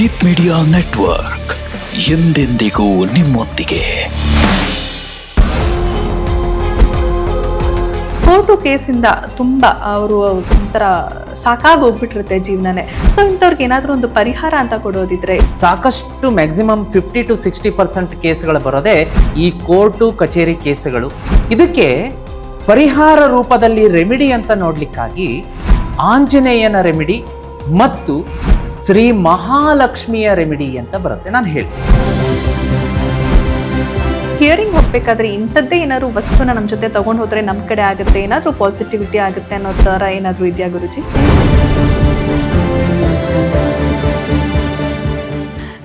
Jeet media network ಎಂದೆಂದಿಗೂ ನಿಮ್ಮೊಂದಿಗೆ. Court ಕೇಸಿಂದ ತುಂಬ ಅವರು ಒಂಥರ ಸಾಕಾಗಿ ಹೋಗ್ಬಿಟ್ಟಿರುತ್ತೆ ಜೀವನನೇ. ಸೊ ಇಂಥವ್ರಿಗೆ ಏನಾದರೂ ಒಂದು ಪರಿಹಾರ ಅಂತ ಕೊಡೋದಿದ್ರೆ? ಸಾಕಷ್ಟು maximum fifty to sixty percent ಕೇಸ್ಗಳು ಬರೋದೇ ಈ ಕೋರ್ಟು ಕಚೇರಿ ಕೇಸುಗಳು. ಇದಕ್ಕೆ ಪರಿಹಾರ ರೂಪದಲ್ಲಿ ರೆಮಿಡಿ ಅಂತ ನೋಡಲಿಕ್ಕಾಗಿ ಆಂಜನೇಯನ ರೆಮಿಡಿ ಮತ್ತು ಶ್ರೀ ಮಹಾಲಕ್ಷ್ಮಿಯ ರೆಮಿಡಿ ಅಂತ ಬರುತ್ತೆ. ನಾನು ಹೇಳಿ ಹಿಯರಿಂಗ್ ಹೋಗ್ಬೇಕಾದ್ರೆ ಇಂಥದ್ದೇ ಏನಾದ್ರು ವಸ್ತುನ ನಮ್ಮ ಜೊತೆ ತಗೊಂಡು ಹೋದ್ರೆ ನಮ್ಮ ಕಡೆ ಆಗುತ್ತೆ, ಏನಾದರೂ ಪಾಸಿಟಿವಿಟಿ ಆಗುತ್ತೆ ಅನ್ನೋ ಥರ ಏನಾದರೂ ಇದೆಯಾ ಗುರುಜಿ?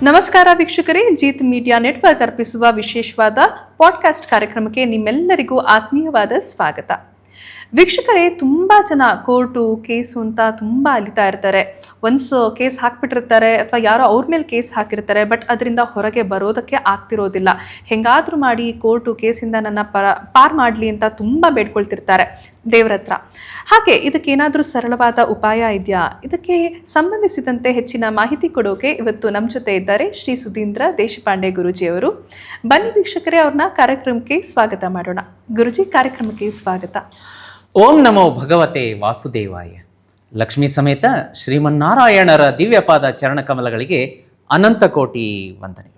ನಮಸ್ಕಾರ ವೀಕ್ಷಕರೇ, ಜೀತ್ ಮೀಡಿಯಾ ನೆಟ್ವರ್ಕ್ ಅರ್ಪಿಸುವ ವಿಶೇಷವಾದ ಪಾಡ್ಕಾಸ್ಟ್ ಕಾರ್ಯಕ್ರಮಕ್ಕೆ ನಿಮ್ಮೆಲ್ಲರಿಗೂ ಆತ್ಮೀಯವಾದ ಸ್ವಾಗತ. ವೀಕ್ಷಕರೇ, ತುಂಬ ಜನ ಕೋರ್ಟು ಕೇಸು ಅಂತ ತುಂಬ ಅಲಿತಾ ಇರ್ತಾರೆ. ಒನ್ಸ್ ಕೇಸ್ ಹಾಕ್ಬಿಟ್ಟಿರ್ತಾರೆ ಅಥವಾ ಯಾರೋ ಅವ್ರ ಮೇಲೆ ಕೇಸ್ ಹಾಕಿರ್ತಾರೆ, ಬಟ್ ಅದರಿಂದ ಹೊರಗೆ ಬರೋದಕ್ಕೆ ಆಗ್ತಿರೋದಿಲ್ಲ. ಹೆಂಗಾದ್ರೂ ಮಾಡಿ ಕೋರ್ಟು ಕೇಸಿಂದ ನನ್ನ ಪರ ಪಾರ್ ಮಾಡಲಿ ಅಂತ ತುಂಬ ಬೇಡ್ಕೊಳ್ತಿರ್ತಾರೆ ದೇವ್ರ ಹತ್ರ ಹಾಗೆ ಇದಕ್ಕೇನಾದರೂ ಸರಳವಾದ ಉಪಾಯ ಇದೆಯಾ? ಇದಕ್ಕೆ ಸಂಬಂಧಿಸಿದಂತೆ ಹೆಚ್ಚಿನ ಮಾಹಿತಿ ಕೊಡೋಕೆ ಇವತ್ತು ನಮ್ಮ ಜೊತೆ ಇದ್ದಾರೆ ಶ್ರೀ ಸುಧೀಂದ್ರ ದೇಶಪಾಂಡೆ ಗುರುಜಿಯವರು. ಬನ್ನಿ ವೀಕ್ಷಕರೇ ಅವ್ರನ್ನ ಕಾರ್ಯಕ್ರಮಕ್ಕೆ ಸ್ವಾಗತ ಮಾಡೋಣ. ಗುರುಜಿ, ಕಾರ್ಯಕ್ರಮಕ್ಕೆ ಸ್ವಾಗತ. ಓಂ ನಮೋ ಭಗವತೆ ವಾಸುದೇವಾಯ. ಲಕ್ಷ್ಮೀ ಸಮೇತ ಶ್ರೀಮನ್ನಾರಾಯಣರ ದಿವ್ಯಪಾದ ಚರಣಕಮಲಗಳಿಗೆ ಅನಂತ ಕೋಟಿ ವಂದನೆಗಳು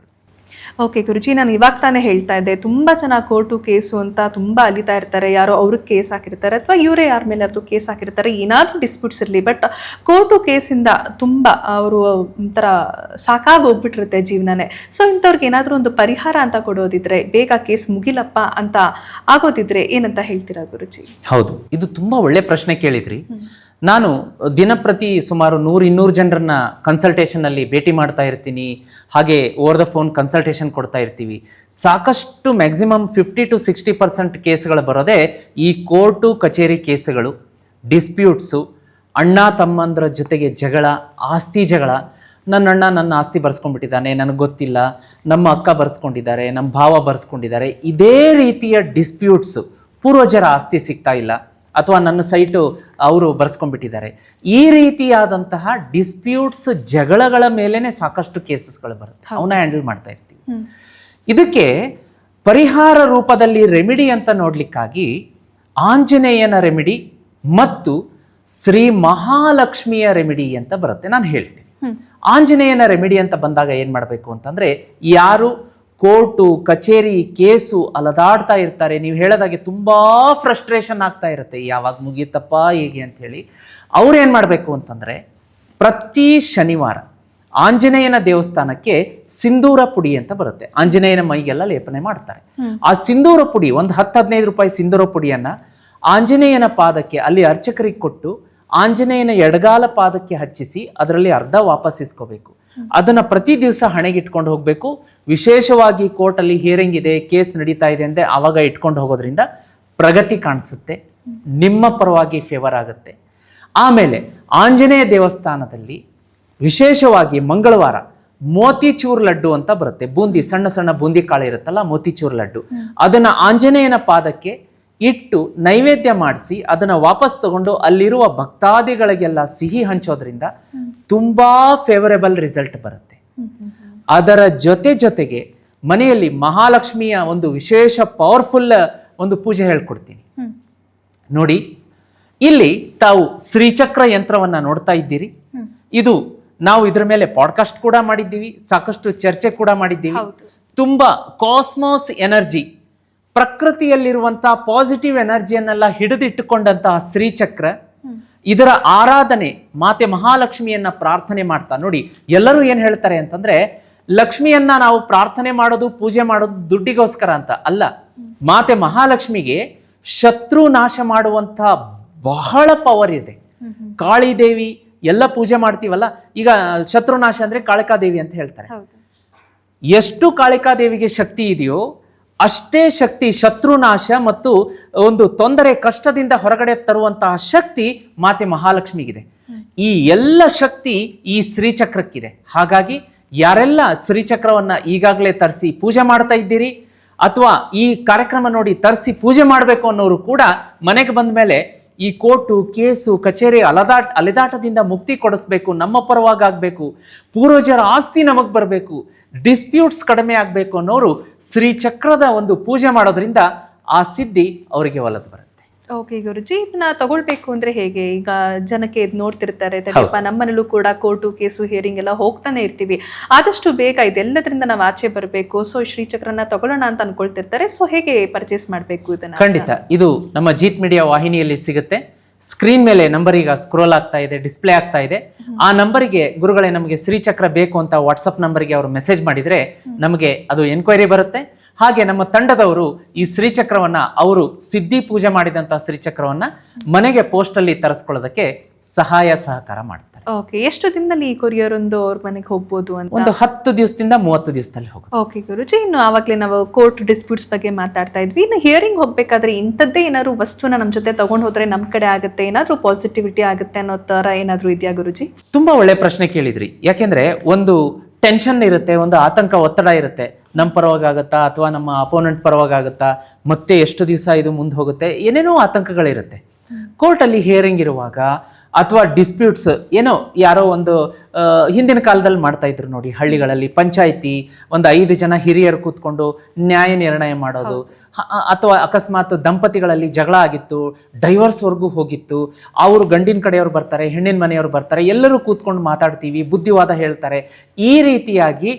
ಓಕೆ ಗುರುಜಿ ನಾನು ಇವಾಗ ತಾನೇ ಹೇಳ್ತಾ ಇದ್ದೆ. ತುಂಬ ಚೆನ್ನಾಗಿ ಕೋರ್ಟು ಕೇಸು ಅಂತ ತುಂಬ ಅಲಿತಾ ಇರ್ತಾರೆ. ಯಾರೋ ಅವ್ರಿಗೆ ಕೇಸ್ ಹಾಕಿರ್ತಾರೆ ಅಥವಾ ಇವರೇ ಯಾರ ಮೇಲಾದ್ರೂ ಕೇಸ್ ಹಾಕಿರ್ತಾರೆ. ಏನಾದರೂ ಡಿಸ್ಪ್ಯೂಟ್ಸ್ ಇರಲಿ. ಬಟ್ ಕೋರ್ಟು ಕೇಸಿಂದ ತುಂಬ ಅವರು ಒಂಥರ ಸಾಕಾಗಿ ಹೋಗ್ಬಿಟ್ಟಿರುತ್ತೆ ಜೀವನನೇ. ಸೊ ಇಂಥವ್ರಿಗೆ ಏನಾದರೂ ಒಂದು ಪರಿಹಾರ ಅಂತ ಕೊಡೋದಿದ್ರೆ ಬೇಗ ಕೇಸ್ ಮುಗಿಲಪ್ಪ ಅಂತ ಆಗೋದಿದ್ರೆ ಏನಂತ ಹೇಳ್ತೀರಾ ಗುರುಜಿ? ಹೌದು. ಇದು ತುಂಬಾ ಒಳ್ಳೆ ಪ್ರಶ್ನೆ ಕೇಳಿದ್ರಿ. ನಾನು ದಿನಪ್ರತಿ ಸುಮಾರು ನೂರು ಇನ್ನೂರು ಜನರನ್ನ ಕನ್ಸಲ್ಟೇಷನ್ನಲ್ಲಿ ಭೇಟಿ ಮಾಡ್ತಾ ಇರ್ತೀನಿ. ಹಾಗೆ ಓವರ್ ದ ಫೋನ್ ಕನ್ಸಲ್ಟೇಷನ್ ಕೊಡ್ತಾ ಇರ್ತೀವಿ. ಸಾಕಷ್ಟು maximum fifty to sixty percent ಕೇಸ್ಗಳು ಬರೋದೇ ಈ ಕೋರ್ಟು ಕಚೇರಿ ಕೇಸುಗಳು ಡಿಸ್ಪ್ಯೂಟ್ಸು ಅಣ್ಣ ತಮ್ಮಂದ್ರ ಜೊತೆಗೆ ಜಗಳ, ಆಸ್ತಿ ಜಗಳ. ನನ್ನ ಅಣ್ಣ ನನ್ನ ಆಸ್ತಿ ಬರ್ಸ್ಕೊಂಡ್ಬಿಟ್ಟಿದ್ದಾನೆ, ನನಗೆ ಗೊತ್ತಿಲ್ಲ. ನಮ್ಮ ಅಕ್ಕ ಬರ್ಸ್ಕೊಂಡಿದ್ದಾರೆ, ನಮ್ಮ ಭಾವ ಬರ್ಸ್ಕೊಂಡಿದ್ದಾರೆ. ಇದೇ ರೀತಿಯ ಡಿಸ್ಪ್ಯೂಟ್ಸು ಪೂರ್ವಜರ ಆಸ್ತಿ ಸಿಗ್ತಾ ಇಲ್ಲ. ಅಥವಾ ನನ್ನ ಸೈಟು ಅವರು ಬರೆಸ್ಕೊಂಡ್ಬಿಟ್ಟಿದ್ದಾರೆ. ಈ ರೀತಿಯಾದಂತಹ ಡಿಸ್ಪ್ಯೂಟ್ಸ್ ಜಗಳಗಳ ಮೇಲೇ ಸಾಕಷ್ಟು ಕೇಸಸ್ಗಳು ಬರುತ್ತೆ. ಅವನ್ನ ಹ್ಯಾಂಡಲ್ ಮಾಡ್ತಾ ಇರ್ತೀವಿ. ಇದಕ್ಕೆ ಪರಿಹಾರ ರೂಪದಲ್ಲಿ ರೆಮಿಡಿ ಅಂತ ನೋಡಲಿಕ್ಕಾಗಿ ಆಂಜನೇಯನ ರೆಮಿಡಿ ಮತ್ತು ಶ್ರೀ ಮಹಾಲಕ್ಷ್ಮಿಯ ರೆಮಿಡಿ ಅಂತ ಬರುತ್ತೆ. ನಾನು ಹೇಳ್ತೀನಿ. ಆಂಜನೇಯನ ರೆಮಿಡಿ ಅಂತ ಬಂದಾಗ ಏನು ಮಾಡಬೇಕು ಅಂತಂದರೆ ಯಾರು ಕೋರ್ಟು ಕಚೇರಿ ಕೇಸು ಅಲದಾಡ್ತಾ ಇರ್ತಾರೆ. ನೀವು ಹೇಳೋದಾಗೆ ತುಂಬಾ ಫ್ರಸ್ಟ್ರೇಷನ್ ಆಗ್ತಾ ಇರುತ್ತೆ. ಯಾವಾಗ ಮುಗಿಯುತ್ತಪ್ಪ ಹೇಗೆ ಅಂತ ಹೇಳಿ ಅವ್ರು ಏನು ಮಾಡಬೇಕು ಅಂತಂದರೆ ಪ್ರತಿ ಶನಿವಾರ ಆಂಜನೇಯನ ದೇವಸ್ಥಾನಕ್ಕೆ ಸಿಂಧೂರ ಪುಡಿ ಅಂತ ಬರುತ್ತೆ. ಆಂಜನೇಯನ ಮೈಗೆಲ್ಲ ಲೇಪನೆ ಮಾಡ್ತಾರೆ. ಆ ಸಿಂಧೂರ ಪುಡಿ ಒಂದು ಹತ್ತು ಹದಿನೈದು ರೂಪಾಯಿ ಸಿಂಧೂರ ಪುಡಿಯನ್ನು ಆಂಜನೇಯನ ಪಾದಕ್ಕೆ ಅಲ್ಲಿ ಅರ್ಚಕರಿಗೆ ಕೊಟ್ಟು ಆಂಜನೇಯನ ಎಡಗಾಲ ಪಾದಕ್ಕೆ ಹಚ್ಚಿಸಿ ಅದರಲ್ಲಿ ಅರ್ಧ ವಾಪಸ್ ಇಸ್ಕೋಬೇಕು ಅದನ್ನ ಪ್ರತಿ ದಿವಸ ಹಣೆಗೆ ಇಟ್ಕೊಂಡು ಹೋಗ್ಬೇಕು. ವಿಶೇಷವಾಗಿ ಕೋರ್ಟಲ್ಲಿ ಹಿಯರಿಂಗ್ ಇದೆ ಕೇಸ್ ನಡೀತಾ ಇದೆ ಅಂದ್ರೆ ಆವಾಗ ಇಟ್ಕೊಂಡು ಹೋಗೋದ್ರಿಂದ ಪ್ರಗತಿ ಕಾಣಿಸುತ್ತೆ ನಿಮ್ಮ ಪರವಾಗಿ ಫೇವರ್ ಆಗುತ್ತೆ. ಆಮೇಲೆ ಆಂಜನೇಯ ದೇವಸ್ಥಾನದಲ್ಲಿ ವಿಶೇಷವಾಗಿ ಮಂಗಳವಾರ ಮೋತಿಚೂರ್ ಲಡ್ಡು ಅಂತ ಬರುತ್ತೆ. ಬೂಂದಿ ಸಣ್ಣ ಸಣ್ಣ ಬೂಂದಿ ಕಾಳು ಇರುತ್ತಲ್ಲ ಮೋತಿಚೂರ್ ಲಡ್ಡು. ಅದನ್ನ ಆಂಜನೇಯನ ಪಾದಕ್ಕೆ ಇಟ್ಟು ನೈವೇದ್ಯ ಮಾಡಿಸಿ ಅದನ್ನು ವಾಪಸ್ ತಗೊಂಡು ಅಲ್ಲಿರುವ ಭಕ್ತಾದಿಗಳಿಗೆಲ್ಲ ಸಿಹಿ ಹಂಚೋದ್ರಿಂದ ತುಂಬಾ ಫೇವರೇಬಲ್ ರಿಸಲ್ಟ್ ಬರುತ್ತೆ. ಅದರ ಜೊತೆ ಜೊತೆಗೆ ಮನೆಯಲ್ಲಿ ಮಹಾಲಕ್ಷ್ಮಿಯ ಒಂದು ವಿಶೇಷ ಪವರ್ಫುಲ್ ಒಂದು ಪೂಜೆ ಹೇಳ್ಕೊಡ್ತೀನಿ. ನೋಡಿ ಇಲ್ಲಿ ತಾವು ಶ್ರೀಚಕ್ರ ಯಂತ್ರವನ್ನು ನೋಡ್ತಾ ಇದ್ದೀರಿ. ಇದು ನಾವು ಇದ್ರ ಮೇಲೆ ಪಾಡ್ಕಾಸ್ಟ್ ಕೂಡ ಮಾಡಿದ್ದೀವಿ ಸಾಕಷ್ಟು ಚರ್ಚೆ ಕೂಡ ಮಾಡಿದ್ದೀವಿ. ತುಂಬಾ ಕಾಸ್ಮೋಸ್ ಎನರ್ಜಿ ಪ್ರಕೃತಿಯಲ್ಲಿರುವಂತಹ ಪಾಸಿಟಿವ್ ಎನರ್ಜಿಯನ್ನೆಲ್ಲ ಹಿಡಿದಿಟ್ಟುಕೊಂಡಂತಹ ಶ್ರೀಚಕ್ರ ಇದರ ಆರಾಧನೆ ಮಾತೆ ಮಹಾಲಕ್ಷ್ಮಿಯನ್ನ ಪ್ರಾರ್ಥನೆ ಮಾಡ್ತಾ. ನೋಡಿ ಎಲ್ಲರೂ ಏನ್ ಹೇಳ್ತಾರೆ ಅಂತಂದ್ರೆ ಲಕ್ಷ್ಮಿಯನ್ನ ನಾವು ಪ್ರಾರ್ಥನೆ ಮಾಡೋದು ಪೂಜೆ ಮಾಡೋದು ದುಡ್ಡಿಗೋಸ್ಕರ ಅಂತ ಅಲ್ಲ. ಮಾತೆ ಮಹಾಲಕ್ಷ್ಮಿಗೆ ಶತ್ರು ನಾಶ ಮಾಡುವಂತ ಬಹಳ ಪವರ್ ಇದೆ. ಕಾಳಿದೇವಿ ಎಲ್ಲ ಪೂಜೆ ಮಾಡ್ತೀವಲ್ಲ ಈಗ ಶತ್ರು ನಾಶ ಅಂದ್ರೆ ಕಾಳಿಕಾದೇವಿ ಅಂತ ಹೇಳ್ತಾರೆ. ಎಷ್ಟು ಕಾಳಿಕಾದೇವಿಗೆ ಶಕ್ತಿ ಇದೆಯೋ ಅಷ್ಟೇ ಶಕ್ತಿ ಶತ್ರುನಾಶ ಮತ್ತು ಒಂದು ತೊಂದರೆ ಕಷ್ಟದಿಂದ ಹೊರಗಡೆ ತರುವಂತಹ ಶಕ್ತಿ ಮಾತೆ ಮಹಾಲಕ್ಷ್ಮಿಗಿದೆ. ಈ ಎಲ್ಲ ಶಕ್ತಿ ಈ ಶ್ರೀಚಕ್ರಕ್ಕಿದೆ. ಹಾಗಾಗಿ ಯಾರೆಲ್ಲ ಶ್ರೀಚಕ್ರವನ್ನು ಈಗಾಗಲೇ ತರಿಸಿ ಪೂಜೆ ಮಾಡ್ತಾ ಇದ್ದೀರಿ ಅಥವಾ ಈ ಕಾರ್ಯಕ್ರಮ ನೋಡಿ ತರಿಸಿ ಪೂಜೆ ಮಾಡಬೇಕು ಅನ್ನೋರು ಕೂಡ ಮನೆಗೆ ಬಂದ ಮೇಲೆ ಈ ಕೋರ್ಟು ಕೇಸು ಕಚೇರಿ ಅಲದಾಟ ಅಲೆದಾಟದಿಂದ ಮುಕ್ತಿ ಕೊಡಿಸ್ಬೇಕು, ನಮ್ಮ ಪರವಾಗಿ ಆಗಬೇಕು, ಪೂರ್ವಜರ ಆಸ್ತಿ ನಮಗೆ ಬರಬೇಕು ಡಿಸ್ಪ್ಯೂಟ್ಸ್ ಕಡಿಮೆ ಆಗಬೇಕು ಅನ್ನೋರು ಶ್ರೀಚಕ್ರದ ಒಂದು ಪೂಜೆ ಮಾಡೋದ್ರಿಂದ ಆ ಸಿದ್ಧಿ ಅವರಿಗೆ ಒಲದು ಬರುತ್ತೆ. ಓಕೆ ಗುರುಜಿ ಇದನ್ನ ತಗೊಳ್ಬೇಕು ಅಂದ್ರೆ ಹೇಗೆ? ಈಗ ಜನಕ್ಕೆ ಇದು ನೋಡ್ತಿರ್ತಾರೆ ತಡಿಯಪ್ಪ ನಮ್ಮನೇಲೂ ಕೂಡ ಕೋರ್ಟು ಕೇಸು ಹಿಯರಿಂಗ್ ಎಲ್ಲ ಹೋಗ್ತಾನೆ ಇರ್ತೀವಿ. ಆದಷ್ಟು ಬೇಗ ಇದೆಲ್ಲದರಿಂದ ನಾವು ಆಚೆ ಬರಬೇಕು. ಸೊ ಶ್ರೀಚಕ್ರನ ತಗೊಳ್ಳೋಣ ಅಂತ ಅನ್ಕೊಳ್ತಿರ್ತಾರೆ. ಸೊ ಹೇಗೆ ಪರ್ಚೇಸ್ ಮಾಡಬೇಕು ಇದನ್ನ? ಖಂಡಿತ. ಇದು ನಮ್ಮ ಜೀತ್ ಮೀಡಿಯಾ ವಾಹಿನಿಯಲ್ಲಿ ಸಿಗುತ್ತೆ. ಸ್ಕ್ರೀನ್ ಮೇಲೆ ನಂಬರ್ ಈಗ ಸ್ಕ್ರೋಲ್ ಆಗ್ತಾ ಇದೆ ಡಿಸ್ಪ್ಲೇ ಆಗ್ತಾ ಇದೆ. ಆ ನಂಬರ್ಗೆ ಗುರುಗಳೇ ನಮಗೆ ಶ್ರೀಚಕ್ರ ಬೇಕು ಅಂತ ವಾಟ್ಸಪ್ ನಂಬರ್ಗೆ ಅವರು ಮೆಸೇಜ್ ಮಾಡಿದರೆ ನಮಗೆ ಅದು ಎನ್ಕ್ವೈರಿ ಬರುತ್ತೆ. ಹಾಗೆ ನಮ್ಮ ತಂಡದವರು ಈ ಶ್ರೀಚಕ್ರವನ್ನು, ಅವರು ಸಿದ್ಧಿ ಪೂಜೆ ಮಾಡಿದಂಥ ಶ್ರೀಚಕ್ರವನ್ನು ಮನೆಗೆ ಪೋಸ್ಟಲ್ಲಿ ತರಿಸ್ಕೊಳ್ಳೋದಕ್ಕೆ ಸಹಾಯ ಸಹಕಾರ ಮಾಡ್ತಾರೆ. ಓಕೆ ಎಷ್ಟು ದಿನದಲ್ಲಿ ಈ ಕೊರಿಯರ್ ಒಂದು ಅವ್ರ ಮನೆಗೆ ಹೋಗ್ಬೋದು ಅಂತ? ಒಂದು ಹತ್ತು ದಿವಸದಿಂದ ಮೂವತ್ತು ದಿವಸದಲ್ಲಿ ಹೋಗುತ್ತೆ. ಓಕೆ ಗುರುಜಿ ಇನ್ನು ಆವಾಗಲೇ ನಾವು ಕೋರ್ಟ್ ಡಿಸ್ಪ್ಯೂಟ್ಸ್ ಬಗ್ಗೆ ಮಾತಾಡ್ತಾ ಇದ್ವಿ. ಇನ್ನು ಹಿಯರಿಂಗ್ ಹೋಗ್ಬೇಕಾದ್ರೆ ಇಂಥದ್ದೇ ಏನಾದ್ರು ವಸ್ತುನ ನಮ್ಮ ಜೊತೆ ತಗೊಂಡು ಹೋದ್ರೆ ನಮ್ಮ ಕಡೆ ಆಗುತ್ತೆ? ಏನಾದ್ರೂ ಪಾಸಿಟಿವಿಟಿ ಆಗುತ್ತೆ ಅನ್ನೋ ತರ ಏನಾದ್ರೂ ಇದೆಯಾ ಗುರುಜಿ? ತುಂಬಾ ಒಳ್ಳೆ ಪ್ರಶ್ನೆ ಕೇಳಿದ್ರಿ. ಯಾಕೆಂದ್ರೆ ಒಂದು ಟೆನ್ಷನ್ ಇರುತ್ತೆ ಒಂದು ಆತಂಕ ಒತ್ತಡ ಇರುತ್ತೆ. ನಮ್ಮ ಪರವಾಗಿ ಆಗುತ್ತಾ ಅಥವಾ ನಮ್ಮ ಅಪೋನೆಂಟ್ ಪರವಾಗಿ ಆಗುತ್ತಾ? ಮತ್ತೆ ಎಷ್ಟು ದಿವಸ ಇದು ಮುಂದೆ ಹೋಗುತ್ತೆ? ಏನೇನೋ ಆತಂಕಗಳಿರುತ್ತೆ. ಕೋರ್ಟಲ್ಲಿ ಹಿಯರಿಂಗ್ ಇರುವಾಗ ಅಥವಾ ಡಿಸ್ಪ್ಯೂಟ್ಸ್ ಏನೋ ಯಾರೋ ಒಂದು ಹಿಂದಿನ ಕಾಲದಲ್ಲಿ ಮಾಡ್ತಾ ಇದ್ರು ನೋಡಿ ಹಳ್ಳಿಗಳಲ್ಲಿ. ಪಂಚಾಯಿತಿ ಒಂದು ಐದು ಜನ ಹಿರಿಯರು ಕೂತ್ಕೊಂಡು ನ್ಯಾಯ ನಿರ್ಣಯ ಮಾಡೋದು. ಅಥವಾ ಅಕಸ್ಮಾತ್ ದಂಪತಿಗಳಲ್ಲಿ ಜಗಳ ಆಗಿತ್ತು ಡೈವರ್ಸ್ವರೆಗೂ ಹೋಗಿತ್ತು. ಅವರು ಗಂಡಿನ ಕಡೆಯವರು ಬರ್ತಾರೆ ಹೆಣ್ಣಿನ ಮನೆಯವರು ಬರ್ತಾರೆ ಎಲ್ಲರೂ ಕೂತ್ಕೊಂಡು ಮಾತಾಡ್ತೀವಿ ಬುದ್ಧಿವಾದ ಹೇಳ್ತಾರೆ. ಈ ರೀತಿಯಾಗಿ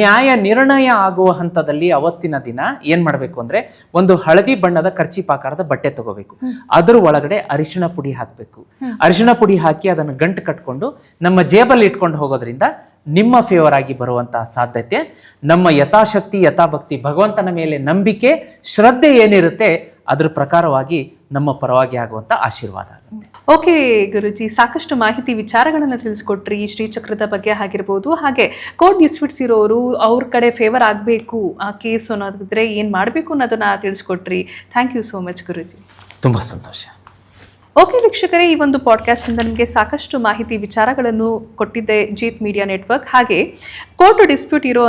ನ್ಯಾಯ ನಿರ್ಣಯ ಆಗುವ ಹಂತದಲ್ಲಿ ಅವತ್ತಿನ ದಿನ ಏನ್ ಮಾಡಬೇಕು ಅಂದ್ರೆ ಒಂದು ಹಳದಿ ಬಣ್ಣದ ಖರ್ಚಿಪಾಕಾರದ ಬಟ್ಟೆ ತಗೋಬೇಕು. ಅದರ ಒಳಗಡೆ ಅರಿಶಿಣ ಪುಡಿ ಹಾಕಬೇಕು. ಅರಿಶಿಣ ಪುಡಿ ಹಾಕಿ ಅದನ್ನು ಗಂಟು ಕಟ್ಕೊಂಡು ನಮ್ಮ ಜೇಬಲ್ಲಿ ಇಟ್ಕೊಂಡು ಹೋಗೋದ್ರಿಂದ ನಿಮ್ಮ ಫೇವರ್ ಆಗಿ ಬರುವಂತಹ ಸಾಧ್ಯತೆ. ನಮ್ಮ ಯಥಾಶಕ್ತಿ ಯಥಾಭಕ್ತಿ ಭಗವಂತನ ಮೇಲೆ ನಂಬಿಕೆ ಶ್ರದ್ಧೆ ಏನಿರುತ್ತೆ ಅದ್ರ ಪ್ರಕಾರವಾಗಿ ನಮ್ಮ ಪರವಾಗಿ ಆಗುವಂತ ಆಶೀರ್ವಾದ. ಓಕೆ ಗುರುಜಿ ಸಾಕಷ್ಟು ಮಾಹಿತಿ ವಿಚಾರಗಳನ್ನು ತಿಳಿಸ್ಕೊಟ್ರಿ. ಶ್ರೀಚಕ್ರದ ಬಗ್ಗೆ ಆಗಿರ್ಬೋದು ಹಾಗೆ ಕೋರ್ಟ್ ಡಿಸ್ಪ್ಯೂಟ್ಸ್ ಇರೋರು ಅವ್ರ ಕಡೆ ಫೇವರ್ ಆಗಬೇಕು ಆ ಕೇಸ್ ಅನ್ನೋದಿದ್ರೆ ಏನು ಮಾಡಬೇಕು ಅನ್ನೋದನ್ನ ತಿಳಿಸ್ಕೊಟ್ರಿ. Thank you so much guruji. ತುಂಬಾ ಸಂತೋಷ. ಓಕೆ ವೀಕ್ಷಕರೇ, ಈ ಒಂದು ಪಾಡ್ಕಾಸ್ಟಿಂದ ನಿಮಗೆ ಸಾಕಷ್ಟು ಮಾಹಿತಿ, ವಿಚಾರಗಳನ್ನು ಕೊಟ್ಟಿದ್ದೆ ಜೀತ್ ಮೀಡಿಯಾ ನೆಟ್ವರ್ಕ್. ಹಾಗೆ ಕೋರ್ಟ್ ಡಿಸ್ಪ್ಯೂಟ್ ಇರೋ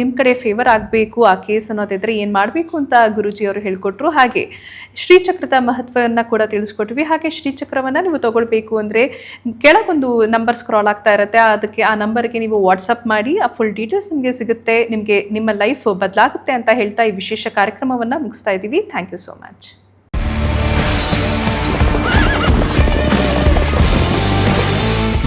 ನಿಮ್ಮ ಕಡೆ ಫೇವರ್ ಆಗಬೇಕು ಆ ಕೇಸ್ ಅನ್ನೋದಿದ್ರೆ ಏನು ಮಾಡಬೇಕು ಅಂತ ಗುರುಜಿ ಅವರು ಹೇಳ್ಕೊಟ್ರು. ಹಾಗೆ ಶ್ರೀಚಕ್ರದ ಮಹತ್ವವನ್ನು ಕೂಡ ತಿಳಿಸ್ಕೊಟ್ವಿ. ಹಾಗೆ ಶ್ರೀಚಕ್ರವನ್ನು ನೀವು ತಗೊಳ್ಬೇಕು ಅಂದರೆ ಕೆಳಗೊಂದು ನಂಬರ್ ಸ್ಕ್ರಾಲ್ ಆಗ್ತಾ ಇರುತ್ತೆ. ಅದಕ್ಕೆ ಆ ನಂಬರ್ಗೆ ನೀವು ವಾಟ್ಸಪ್ ಮಾಡಿ, ಆ ಫುಲ್ ಡೀಟೇಲ್ಸ್ ನಿಮಗೆ ಸಿಗುತ್ತೆ. ನಿಮಗೆ ನಿಮ್ಮ ಲೈಫ್ ಬದಲಾಗುತ್ತೆ ಅಂತ ಹೇಳ್ತಾ ಈ ವಿಶೇಷ ಕಾರ್ಯಕ್ರಮವನ್ನು ಮುಗಿಸ್ತಾ ಇದ್ದೀವಿ. Thank you so much